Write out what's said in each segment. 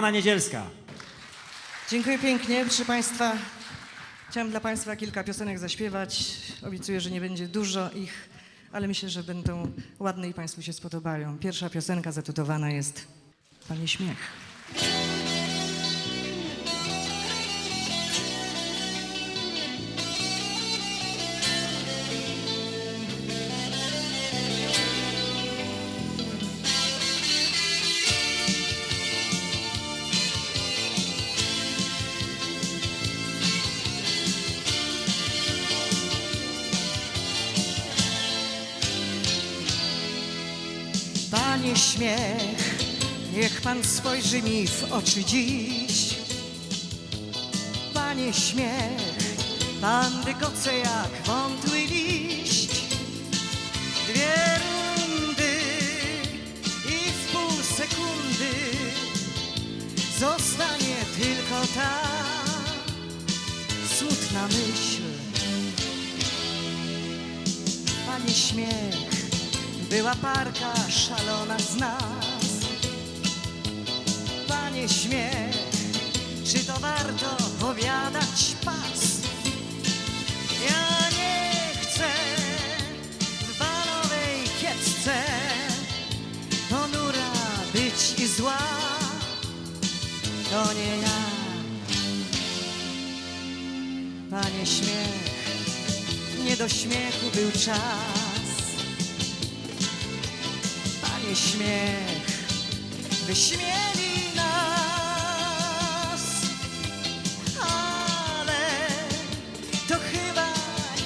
Iwona Niedzielska. Dziękuję pięknie, proszę Państwa. Chciałam dla Państwa kilka piosenek zaśpiewać. Obiecuję, że nie będzie dużo ich, ale myślę, że będą ładne i Państwu się spodobają. Pierwsza piosenka zatytułowana jest Panie Śmiech. Panie śmiech, niech pan spojrzy mi w oczy dziś. Panie śmiech, pan dygoce jak wątły liść. Dwie rundy i w pół sekundy zostanie tylko ta smutna myśl. Panie śmiech, była parka szalona z nas. Panie śmiech, czy to warto powiadać pas? Ja nie chcę w balowej kiecce ponura być i zła. To nie ja. Panie śmiech, nie do śmiechu był czas. Panie śmiech, wyśmieli nas, ale to chyba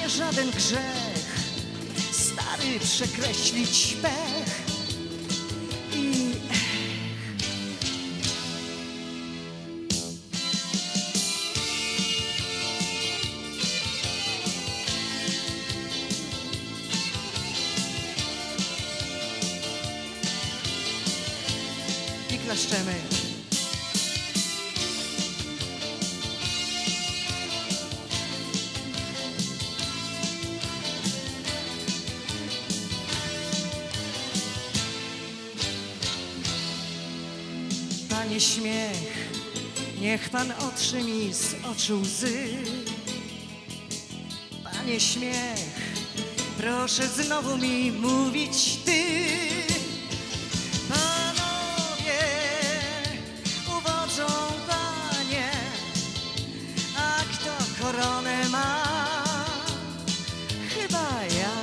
nie żaden grzech, stary przekreślić pech śmiech, niech Pan otrze mi z oczu łzy. Panie śmiech, proszę znowu mi mówić Ty. Panowie uwodzą panie, a kto koronę ma? Chyba ja.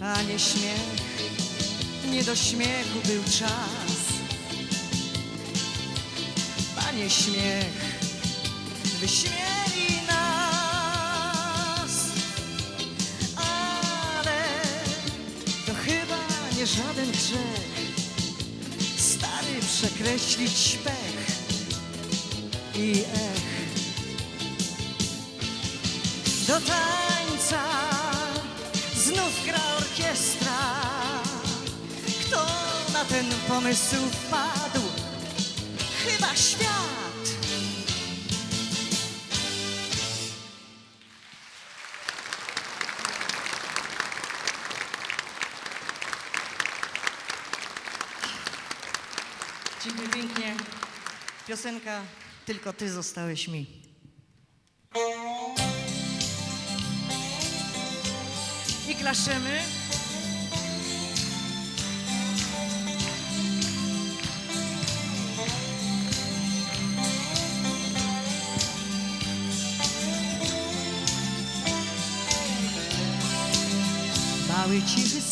Panie śmiech, nie do śmiechu był czas. Panie śmiech, wyśmieli nas, ale to chyba nie żaden grzech. Stary przekreślić pech i ech. Do tańca znów gra orkiestra. Kto na ten pomysł wpadł? Chyba świat. Dziękuję pięknie. Piosenka Tylko Ty zostałeś mi. I klaszemy.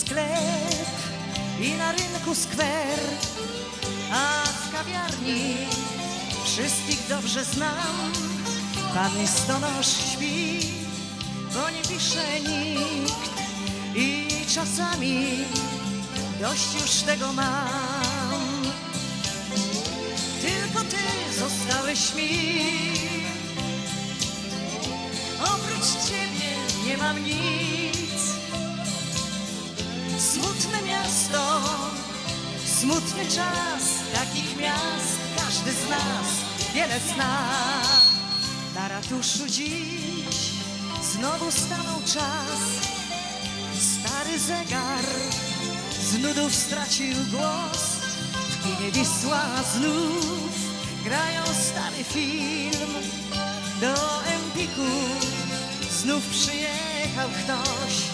Sklep i na rynku skwer, a w kawiarni wszystkich dobrze znam. Pan listonosz śpi, bo nie pisze nikt i czasami dość już tego mam. Tylko ty zostałeś mi, oprócz ciebie nie mam nic. Smutne miasto, smutny czas, takich miast każdy z nas wiele zna. Na ratuszu dziś znowu stanął czas, stary zegar z nudów stracił głos. W Ginie Wisła znów Grają stary film Do Empiku Znów przyjechał ktoś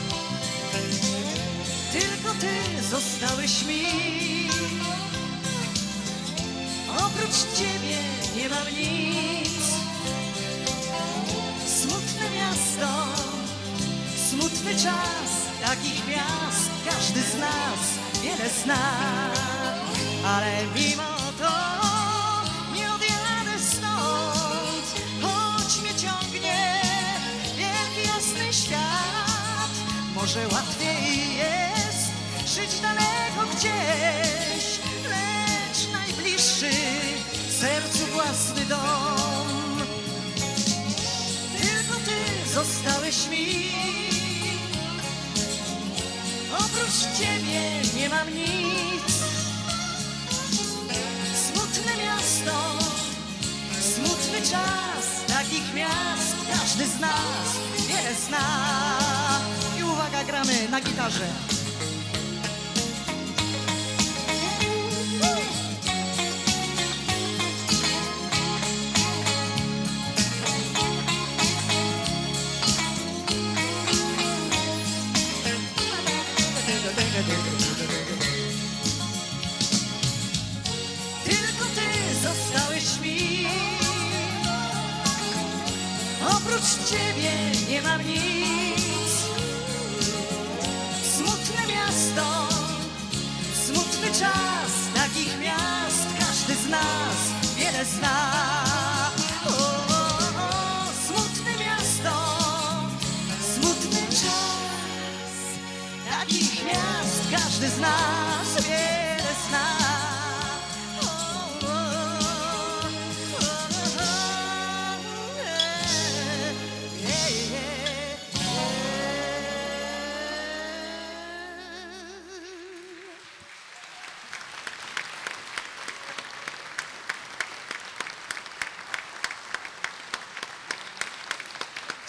Tylko ty zostałeś mi. Oprócz ciebie nie mam nic. Smutne miasto Smutny czas Takich miast. Każdy z nas wiele zna. Ale mimo to nie odjadę stąd. Choć mnie ciągnie wielki jasny świat Może łatwiej dom. Tylko ty zostałeś mi. Oprócz ciebie nie mam nic. Smutne miasto Smutny czas Takich miast. Każdy z nas wiele zna. I uwaga, gramy na gitarze ciebie nie mam nic Smutne miasto Smutny czas Takich miast każdy z nas wiele zna Smutne miasto Smutny czas Takich miast każdy z nas wiele zna.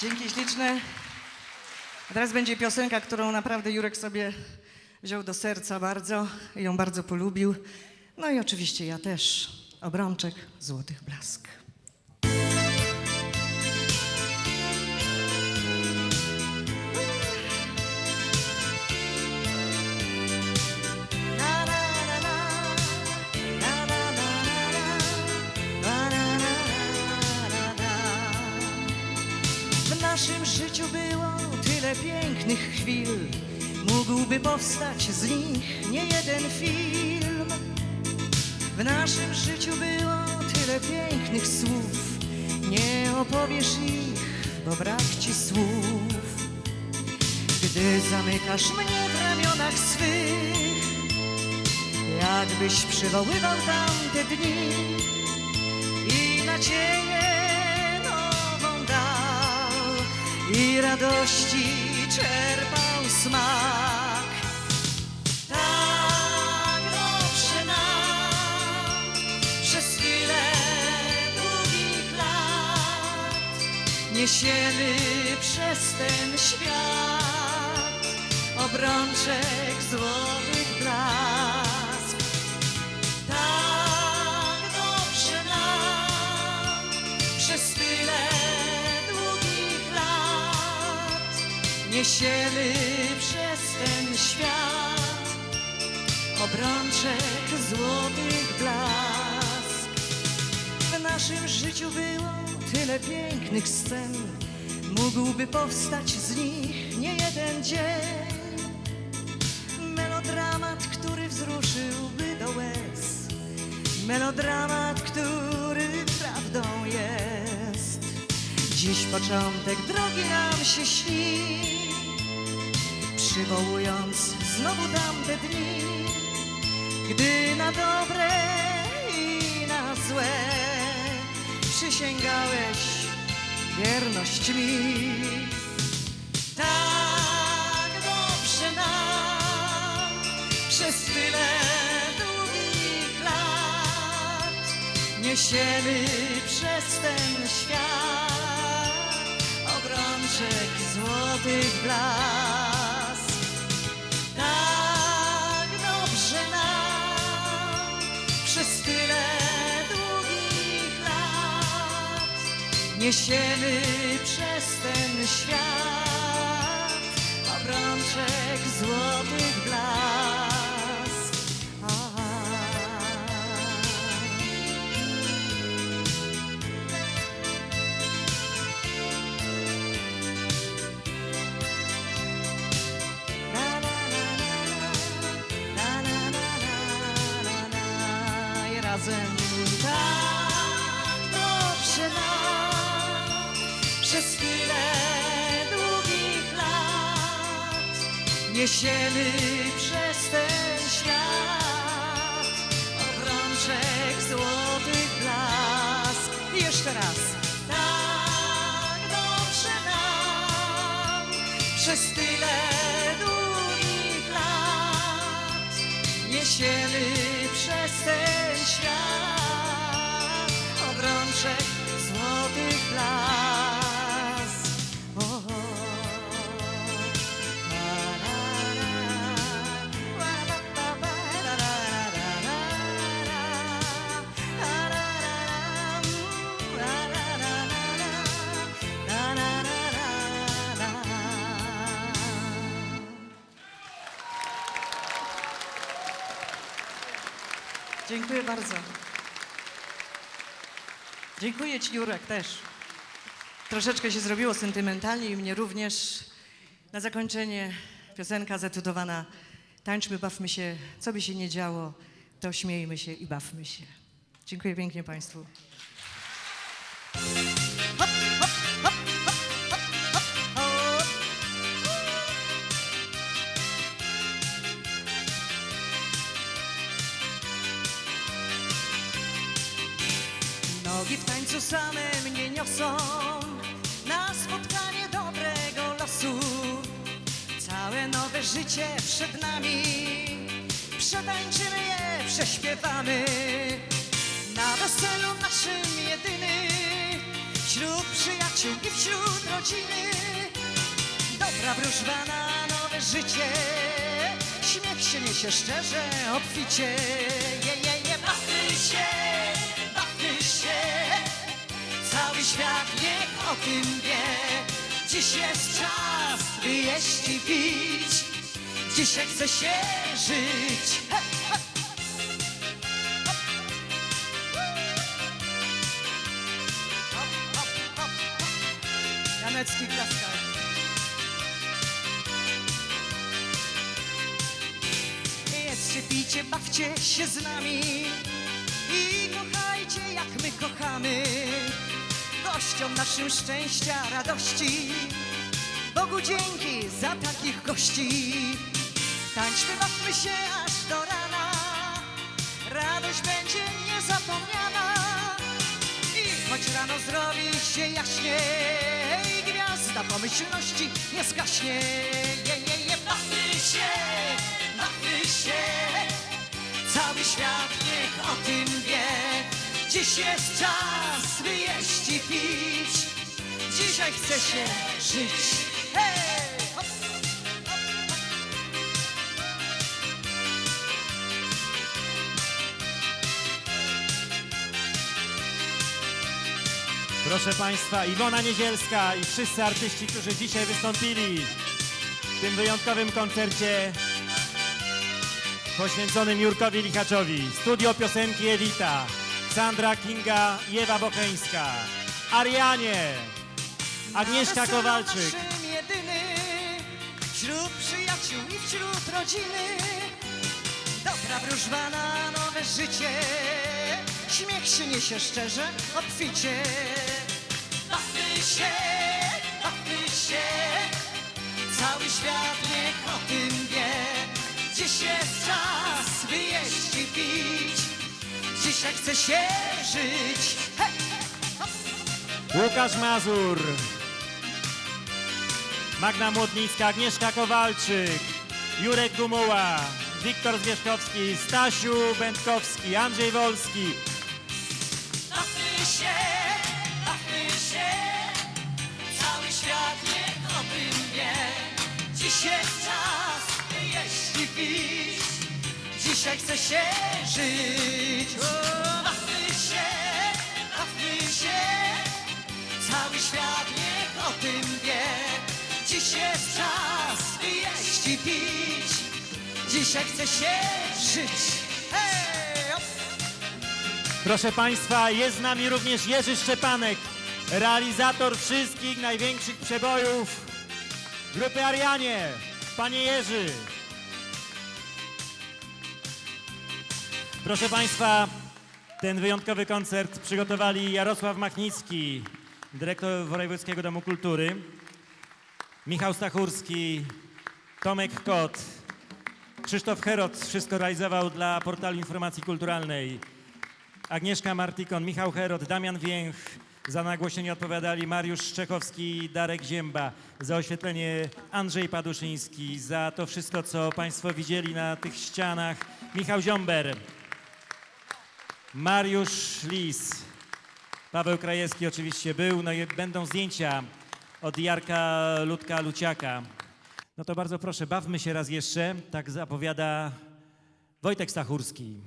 Dzięki śliczne. A teraz będzie piosenka, którą naprawdę Jurek sobie wziął do serca bardzo i ją bardzo polubił. No i oczywiście ja też. Obrączek Złotych Blask. Tyle pięknych chwil, mógłby powstać z nich nie jeden film. W naszym życiu było tyle pięknych słów, nie opowiesz ich, bo brak ci słów. Gdy zamykasz mnie w ramionach swych, jakbyś przywoływał tamte dni i nadzieję i radości czerpał smak. Tak dobrze nam przez tyle długich lat niesiemy przez ten świat obrączek złotych blask. Niesiemy przez ten świat obrączek złotych blask. W naszym życiu było tyle pięknych scen, mógłby powstać z nich nie jeden dzień. Melodramat, który wzruszyłby do łez, melodramat, który prawdą jest. Dziś początek drogi nam się śni, przywołując znowu tamte dni, gdy na dobre i na złe przysięgałeś wierność mi. Tak dobrze nam przez tyle długich lat niesiemy przez ten świat obrączek złotych blask. Niesiemy przez ten świat obrączek złotych blask. You. Dziękuję bardzo. Dziękuję Ci, Jurek, też. Troszeczkę się zrobiło sentymentalnie i mnie również. Na zakończenie piosenka zatytułowana Tańczmy, bawmy się, co by się nie działo, to śmiejmy się i bawmy się. Dziękuję pięknie Państwu. Niosą na spotkanie dobrego losu. Całe nowe życie przed nami, przetańczymy je, prześpiewamy. Na weselu naszym jedyny, wśród przyjaciół i wśród rodziny. Dobra wróżba na nowe życie, śmiech się niesie szczerze, obficie. Je, je, je, się, świat niech o tym wie. Dziś jest czas, by jeść i pić, dzisiaj chce się żyć. He, he. Hop. Janecki. Jedzcie, pijcie, bawcie się z nami i kochajcie jak my kochamy. Gościom naszym szczęścia, radości, Bogu dzięki za takich gości. Tańczmy, bawmy się aż do rana, radość będzie niezapomniana. I choć rano zrobi się jaśniej, gwiazda pomyślności nie zgaśnie. Je, je, je, bawmy się, bawmy się, cały świat niech o tym wie. Dziś jest czas, by jeść i pić, dzisiaj chce się żyć. Proszę Państwa, Iwona Niedzielska i wszyscy artyści, którzy dzisiaj wystąpili w tym wyjątkowym koncercie poświęconym Jurkowi Lichaczowi. Studio piosenki Edita, Sandra Kinga i Ewa Bocheńska, Arianie, Agnieszka Kowalczyk, jedyny, wśród przyjaciół i wśród rodziny. Dobra wróżba na nowe życie, śmiech się niesie szczerze, obficie. Bawmy się, bawmy się, cały świat niech o tym wie. Dziś jest czas, by jeść i pić, dzisiaj chce się żyć. Łukasz Mazur, Magna Młodnicka, Agnieszka Kowalczyk, Jurek Gumuła, Wiktor Zwierzchowski, Stasiu Będkowski, Andrzej Wolski, się, się, cały świat niech o tym wie. Dziś jest czas, by jeść i pić, dzisiaj chce się żyć. O, się, bawmy się, tym wie. Dziś jest czas jeść i pić. Dzisiaj chce się żyć. Op! Proszę Państwa, jest z nami również Jerzy Szczepanek, realizator wszystkich największych przebojów grupy Arianie. Panie Jerzy. Proszę Państwa, ten wyjątkowy koncert przygotowali Jarosław Machnicki, dyrektor Wojewódzkiego Domu Kultury, Michał Stachurski, Tomek Kot, Krzysztof Herot wszystko realizował dla portalu informacji kulturalnej. Agnieszka Martikon, Michał Herod, Damian Więch. Za nagłośnienie odpowiadali Mariusz Szczechowski i Darek Zięba. Za oświetlenie Andrzej Paduszyński. Za to wszystko, co Państwo widzieli na tych ścianach. Michał Ziomber. Mariusz Lis. Paweł Krajewski oczywiście był. No i będą zdjęcia od Jarka Ludka Luciaka. No to bardzo proszę, bawmy się raz jeszcze. Tak zapowiada Wojtek Stachurski,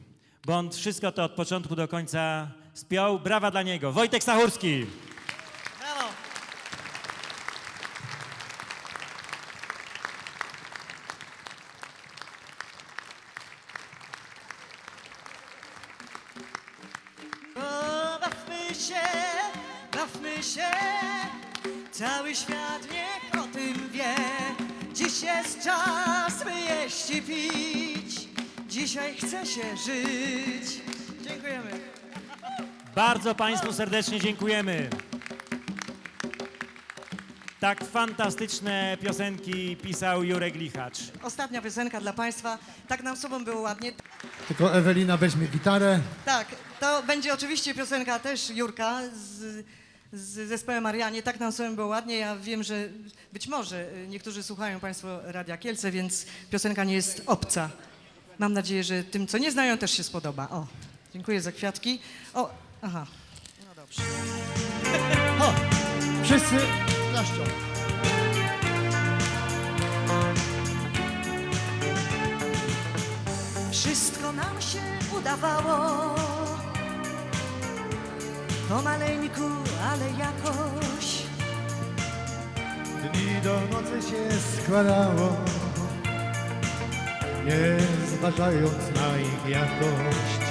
bo on wszystko to od początku do końca spiął. Brawa dla niego. Wojtek Stachurski. Bardzo Państwu serdecznie dziękujemy. Tak fantastyczne piosenki pisał Jurek Lichacz. Ostatnia piosenka dla Państwa. Tak nam sobą było ładnie. Tylko Ewelina weźmie gitarę. Tak, to będzie oczywiście piosenka też Jurka z, z zespołem Marianie. Tak nam sobie było ładnie. Ja wiem, że być może y, niektórzy słuchają Państwo Radia Kielce, więc piosenka nie jest obca. Mam nadzieję, że tym, co nie znają, też się spodoba. O, dziękuję za kwiatki. O, aha. No dobrze. O! Wszyscy klaszczą. Wszystko nam się udawało. Pomaleńku, ale jakoś. Dni do nocy się składało, nie zważając na ich jakość.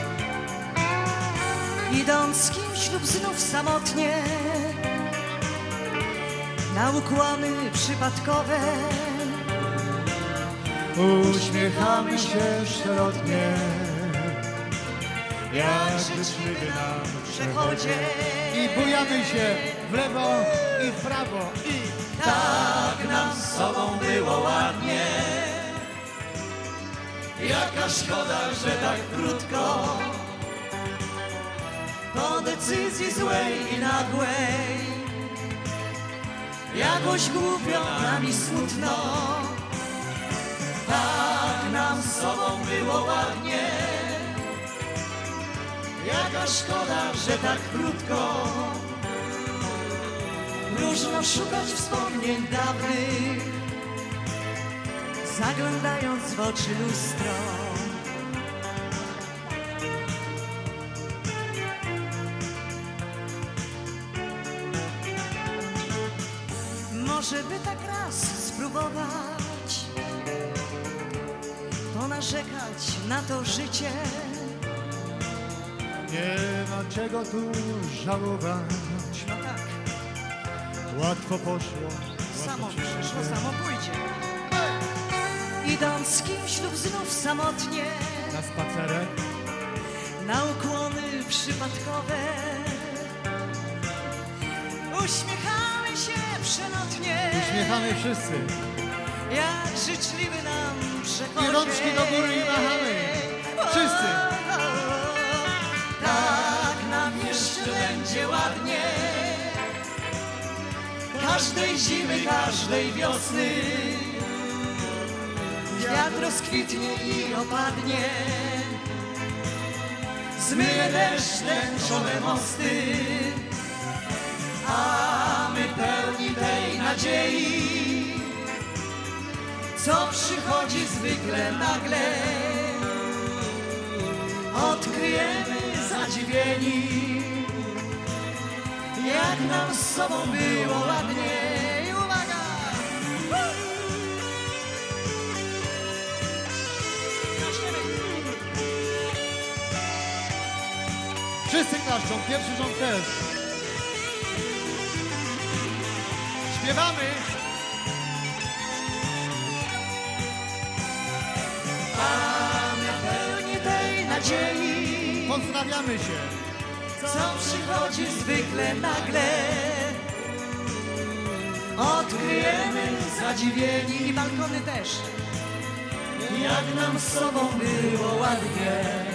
Idąc kimś lub znów samotnie Na ukłony przypadkowe Uśmiechamy się szerotnie, Jak życzliwy nam przechodzie? I bujamy się w lewo i w prawo i Tak nam z sobą było ładnie. Jaka szkoda, że tak krótko decyzji złej i nagłej. Jakoś głupio nami smutno. Tak nam z sobą było ładnie. Jaka szkoda, że tak krótko. Próżno szukać wspomnień dawnych Zaglądając w oczy lustro Może by tak raz spróbować Ponarzekać na to życie. Nie ma czego tu żałować. No tak, Łatwo poszło, samo przyszło, samo pójdzie. Idąc z kimś lub znów samotnie. Na spacerek? Na ukłony przypadkowe. Uśmiechamy się przelotnie, uśmiechamy wszyscy. jak życzliwy nam przechodzie. I rączki do góry i machamy. Wszyscy. Tak nam jeszcze będzie ładnie. Każdej zimy, każdej wiosny. Wiatr rozkwitnie i opadnie. Zmyje deszcz tęczowe mosty. A my pełni tej nadziei, co przychodzi zwykle nagle. Odkryjemy zadziwieni, jak nam z sobą było ładnie. Wszyscy klaszczą, pierwszy rząd też. Śpiewamy. Pełni tej nadziei, Pozdrawiamy się. co przychodzi zwykle nagle. Odkryjemy zadziwieni I balkony też. jak nam z sobą było ładnie.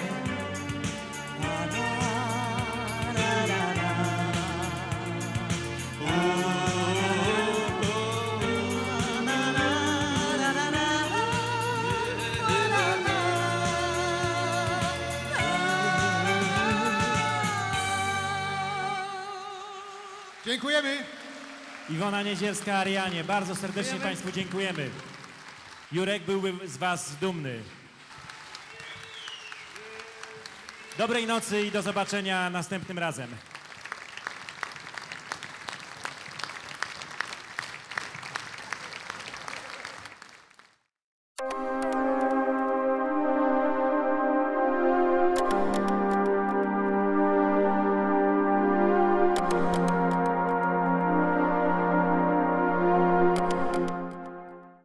Dziękujemy. Iwona Niedzielska, Arianie, bardzo serdecznie Państwu dziękujemy. Jurek byłby z Was dumny. Dobrej nocy i do zobaczenia następnym razem.